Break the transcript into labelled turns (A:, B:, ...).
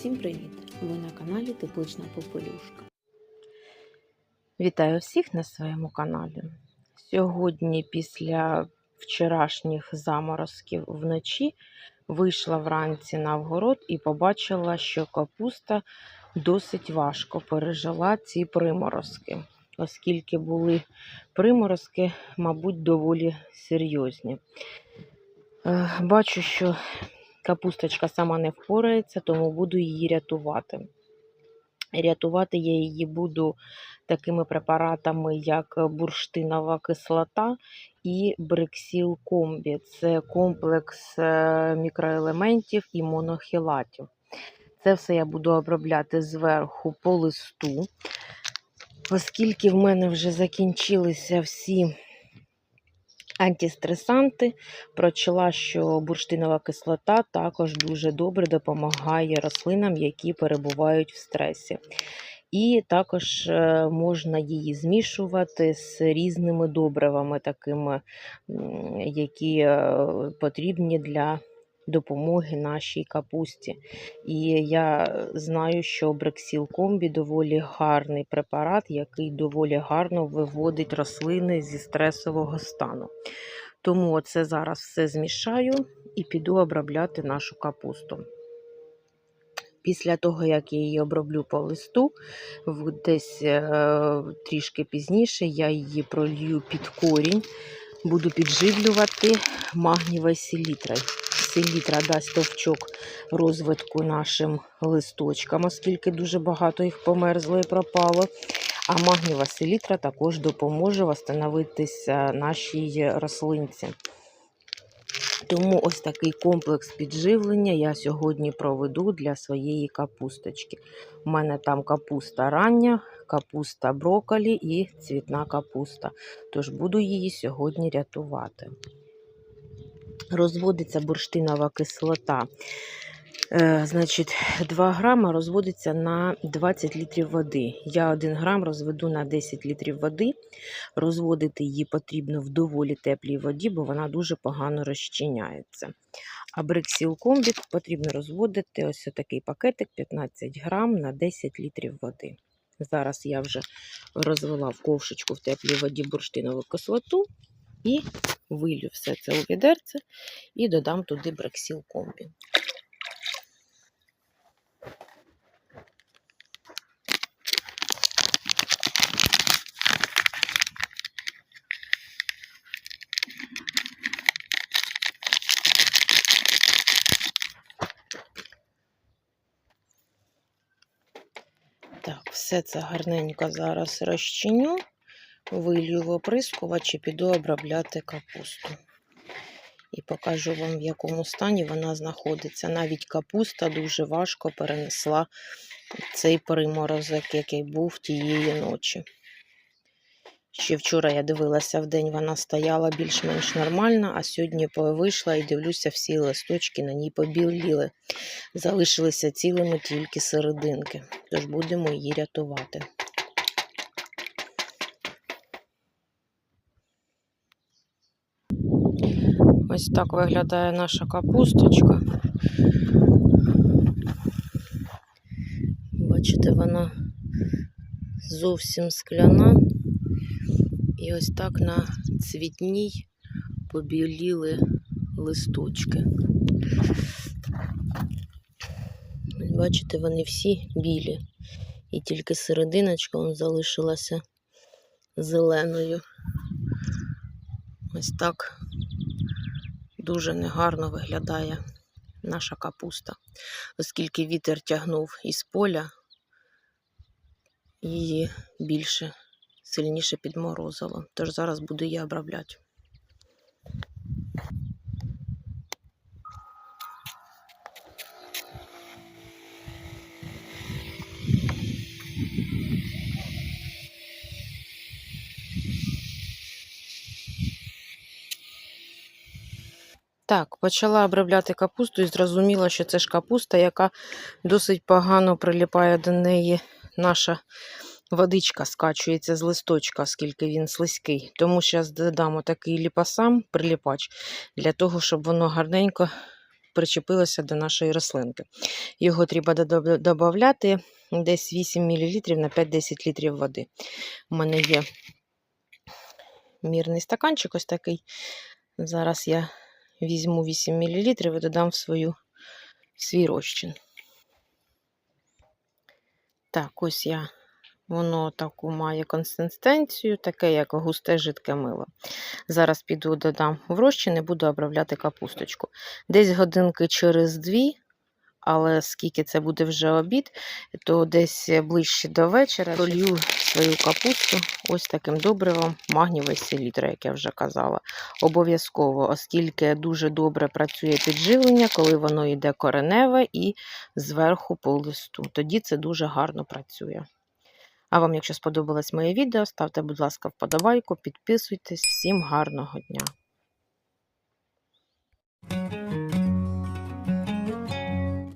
A: Всім привіт! Ви на каналі Теплична Попелюшка.
B: Вітаю всіх на своєму каналі. Сьогодні, після вчорашніх заморозків вночі, вийшла вранці на вгород і побачила, що капуста досить важко пережила ці приморозки, оскільки були приморозки, мабуть, доволі серйозні. Е, Бачу, що капусточка сама не впорається, тому буду її рятувати. Рятувати я її буду такими препаратами, як бурштинова кислота і бриксіл комбі. Це комплекс е, мікроелементів і монохілатів. Це все я буду обробляти зверху по листу, оскільки в мене вже закінчилися всі антистресанти, прочла, що бурштинова кислота також дуже добре допомагає рослинам, які перебувають в стресі. І також е, можна її змішувати з різними добривами, такими, які е, потрібні для допомоги нашій капусті. І я знаю, що Брексіл Комбі доволі гарний препарат, який доволі гарно виводить рослини зі стресового стану. Тому оце зараз все змішаю і піду обробляти нашу капусту. Після того, як я її оброблю по листу, десь е, трішки пізніше я її пролью під корінь, буду підживлювати магнієвою селітрою. Селітра дасть товчок розвитку нашим листочкам, оскільки дуже багато їх померзло і пропало. А магнієва селітра також допоможе встановитися нашій рослинці. Тому ось такий комплекс підживлення я сьогодні проведу для своєї капусточки. У мене там капуста рання, капуста брокколі і цвітна капуста. Тож буду її сьогодні рятувати. Розводиться бурштинова кислота. Е, значить, 2 грама розводиться на 20 літрів води. Я 1 грам розведу на 10 літрів води. Розводити її потрібно в доволі теплій воді, бо вона дуже погано розчиняється. А бриксіл комбік потрібно розводити ось такий пакетик 15 грам на 10 літрів води. Зараз я вже розвела в ковшечку в теплій воді бурштинову кислоту і вилю все це у відерце і додам туди брексіл комбі. Все це гарненько зараз розчиню, вилью в оприскувач і піду обробляти капусту. І покажу вам, в якому стані вона знаходиться. Навіть капуста дуже важко перенесла цей приморозок, який був тієї ночі. Ще вчора я дивилася в день, вона стояла більш-менш нормально, а сьогодні вийшла і дивлюся, всі листочки на ній побіліли. Залишилися цілими тільки серединки, тож будемо її рятувати. Ось так виглядає наша капусточка. Бачите, вона зовсім скляна. І ось так на цвітній побіліли листочки. Бачите, вони всі білі. І тільки серединочка вон залишилася зеленою. Ось так дуже негарно виглядає наша капуста, оскільки вітер тягнув із поля, її більше сильніше підморозило. Тож зараз буду її обробляти. Так, почала обробляти капусту і зрозуміла, що це ж капуста, яка досить погано приліпає до неї наша водичка скачується з листочка, оскільки він слизький. Тому зараз додамо такий ліпосам, приліпач, для того, щоб воно гарненько причепилося до нашої рослинки. Його треба додати десь 8 мл на 5-10 літрів води. У мене є мірний стаканчик ось такий. Зараз я візьму 8 мл і додам в, свою, в свій розчин. Так, ось я. Воно таку має консистенцію, таке, як густе жидке мило. Зараз піду додам в розчин і буду обробляти капусточку. Десь годинки через дві, але скільки це буде вже обід, то десь ближче до вечора пролью свою капусту ось таким добривом магнієвий селітра, як я вже казала. Обов'язково, оскільки дуже добре працює підживлення, коли воно йде кореневе і зверху по листу. Тоді це дуже гарно працює. А вам, якщо сподобалось моє відео, ставте, будь ласка, вподобайку, підписуйтесь. Всім гарного дня!